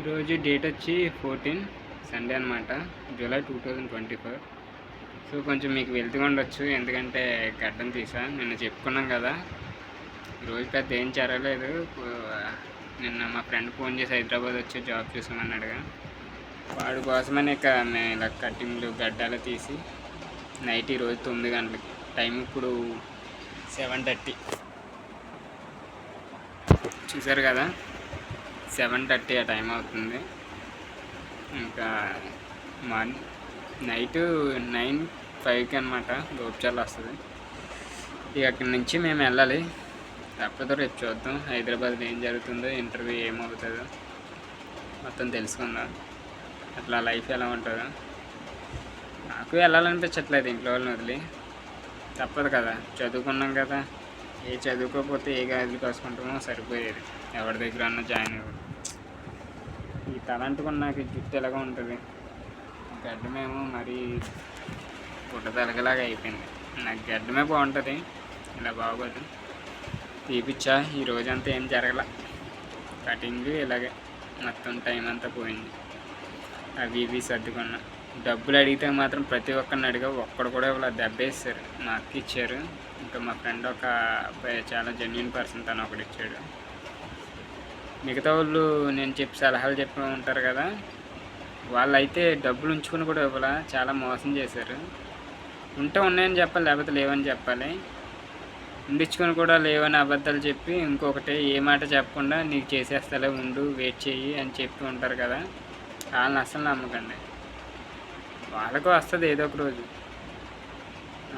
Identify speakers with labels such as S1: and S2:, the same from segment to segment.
S1: ఈరోజు డేట్ వచ్చి fourteen Sunday అనమాట July two thousand twenty four so కొంచెం మీకు వెళ్తూ ఉండొచ్చు. ఎందుకంటే గడ్డం తీసా. నిన్న చెప్పుకున్నాం కదా. ఈరోజు పెద్ద ఏం జరగలేదు. నిన్న మా ఫ్రెండ్ ఫోన్ చేసి హైదరాబాద్ వచ్చి జాబ్ చూసామన్నాడుగా వాడి కోసమని ఇక మేము ఇలా కటింగ్లు గడ్డాలు తీసి నైట్ ఈరోజు తొమ్మిది గంటలకి. టైం ఇప్పుడు సెవెన్ థర్టీ చూసారు కదా? సెవెన్ థర్టీ ఆ టైం అవుతుంది. ఇంకా మార్నింగ్ నైట్ నైన్ ఫైవ్కి అనమాట గోపిచాలు వస్తుంది. ఇక అక్కడి నుంచి మేము వెళ్ళాలి. తప్పదు రేపు చూద్దాం. హైదరాబాద్లో ఏం జరుగుతుందో ఇంటర్వ్యూ ఏమవుతుందో మొత్తం తెలుసుకుందాం. అట్లా లైఫ్ ఎలా ఉంటుందో. నాకు వెళ్ళాలనిపించట్లేదు ఇంట్లో వాళ్ళని వదిలి. తప్పదు కదా చదువుకున్నాం కదా. ఏ చదువుకోకపోతే ఏ గాజులు కాసుకుంటామో సరిపోయేది. ఎవరి దగ్గర అన్న జాయిన్ అవ్వదు ఈ తలంటుకున్న నాకు జుట్టు ఎలాగో ఉంటుంది. గడ్డమేమో మరీ పుట్ట తలగలాగా అయిపోయింది. నాకు గడ్డమే బాగుంటుంది. ఇలా బాగోదు. తీపిచ్చా ఈ రోజంతా ఏం జరగల. కటింగ్ ఇలాగే. మొత్తం టైం అంతా పోయింది. అవి ఇవి సర్దుకున్నా. డబ్బులు అడిగితే మాత్రం ప్రతి ఒక్కరిని అడిగా ఒక్కడు కూడా ఇవాళ దెబ్బేసారు మా అక్క ఇచ్చారు. ఇంకా మా ఫ్రెండ్ ఒక అబ్బాయి చాలా జెన్యున్ పర్సన్ తను ఒకటి ఇచ్చాడు. మిగతా వాళ్ళు నేను చెప్పి సలహాలు చెప్పి ఉంటారు కదా వాళ్ళైతే డబ్బులు ఉంచుకుని కూడా ఇవ్వాల? చాలా మోసం చేశారు. ఉంటే ఉన్నాయని చెప్పాలి లేకపోతే లేవని చెప్పాలి. ఉండించుకొని కూడా లేవని అబద్ధాలు చెప్పి ఇంకొకటి ఏ మాట చెప్పకుండా నీకు చేసేస్తలే ఉండు వెయిట్ చేయి అని చెప్పి ఉంటారు కదా వాళ్ళని అసలు నమ్మకండి. వాళ్ళకు వస్తుంది ఏదో ఒక రోజు.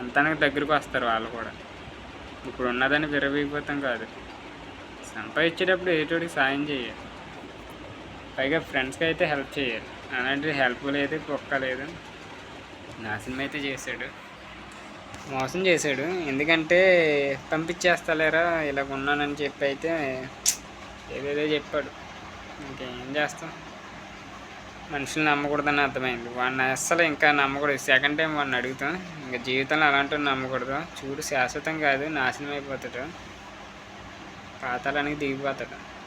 S1: అంతానికి దగ్గరకు వస్తారు వాళ్ళు కూడా. ఇప్పుడు ఉన్నదని విరవీగిపోతాం కాదు. సంపాదించేటప్పుడు ఏటోడికి సాయం చేయాలి పైగా ఫ్రెండ్స్కి అయితే హెల్ప్ చేయాలి అలాంటి హెల్ప్ లేదు కుక్క లేదు. నాశనం అయితే చేశాడు. మోసం చేశాడు. ఎందుకంటే పంపించేస్తలేరా? ఇలా ఉన్నానని చెప్పి అయితే ఏదేదో చెప్పాడు. ఇంకేం చేస్తాం? మనుషులు నమ్మకూడదని అర్థమైంది. వాడిని అస్సలు ఇంకా నమ్మకూడదు. సెకండ్ టైం వాడిని అడుగుతాం. ఇంకా జీవితంలో అలాంటివి నమ్మకూడదు. చూడు శాశ్వతం కాదు నాశనం అయిపోతాడు. పాతాళానికి దిగిపోతాడు.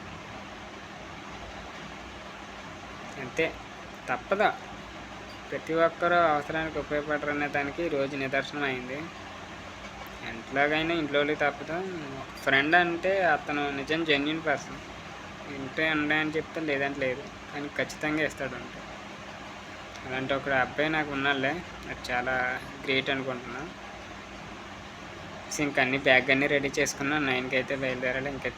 S1: అంతే. తప్పదా. ప్రతి ఒక్కరూ అవసరానికి ఉపయోగపడరు అనే దానికి రోజు నిదర్శనం అయింది. ఎంట్లాగైనా ఇంట్లో తప్పదు. ఫ్రెండ్ అంటే అతను నిజం జెన్యున్ పర్సన్ ఇంటే అని చెప్తే లేదంటే లేదు. కానీ ఖచ్చితంగా ఇస్తాడు అంటే అలాంటి ఒక అబ్బాయి నాకు ఉన్నాలే అది చాలా గ్రేట్ అనుకుంటున్నా. ఇంక అన్ని బ్యాగ్ అన్నీ రెడీ చేసుకున్నా నైన్కి అయితే బయలుదేరాలి. ఇంకా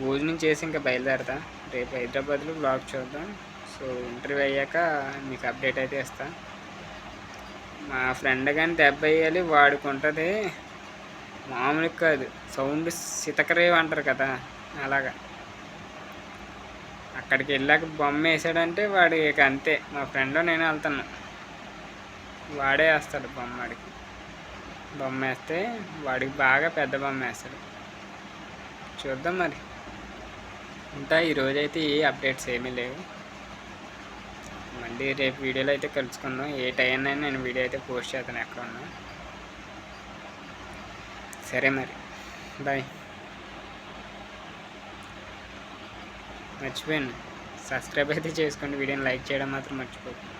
S1: భోజనం చేసి ఇంకా బయలుదేరతా. రేపు హైదరాబాద్లో బ్లాగ్ చూద్దాం. సో ఇంటర్వ్యూ అయ్యాక మీకు అప్డేట్ అయితే ఇస్తా మా ఫ్రెండ్ కానీ దెబ్బ వేయాలి వాడుకుంటుంది. మామూలుగా కాదు. సౌండ్ సితకరేవి అంటారు కదా అలాగా. అక్కడికి వెళ్ళాక బొమ్మ వేసాడంటే వాడు ఇక అంతే. మా ఫ్రెండ్ నేను వెళ్తాను వాడే వేస్తాడు బొమ్మ వాడికి బొమ్మ వేస్తే వాడికి బాగా పెద్ద బొమ్మ వేస్తాడు. చూద్దాం మరి. ఇంకా ఈరోజైతే ఏ అప్డేట్స్ ఏమీ లేవు. మళ్ళీ రేపు వీడియోలో అయితే కలుసుకుందాం. ఏ టైం అయినా నేను వీడియో అయితే పోస్ట్ చేస్తాను ఎక్కడ ఉన్నా. సరే మరి. బాయ్ మర్చిపోయాను. సబ్స్క్రైబ్ అయితే చేసుకోండి. వీడియోని లైక్ చేయడం మాత్రం మర్చిపోకండి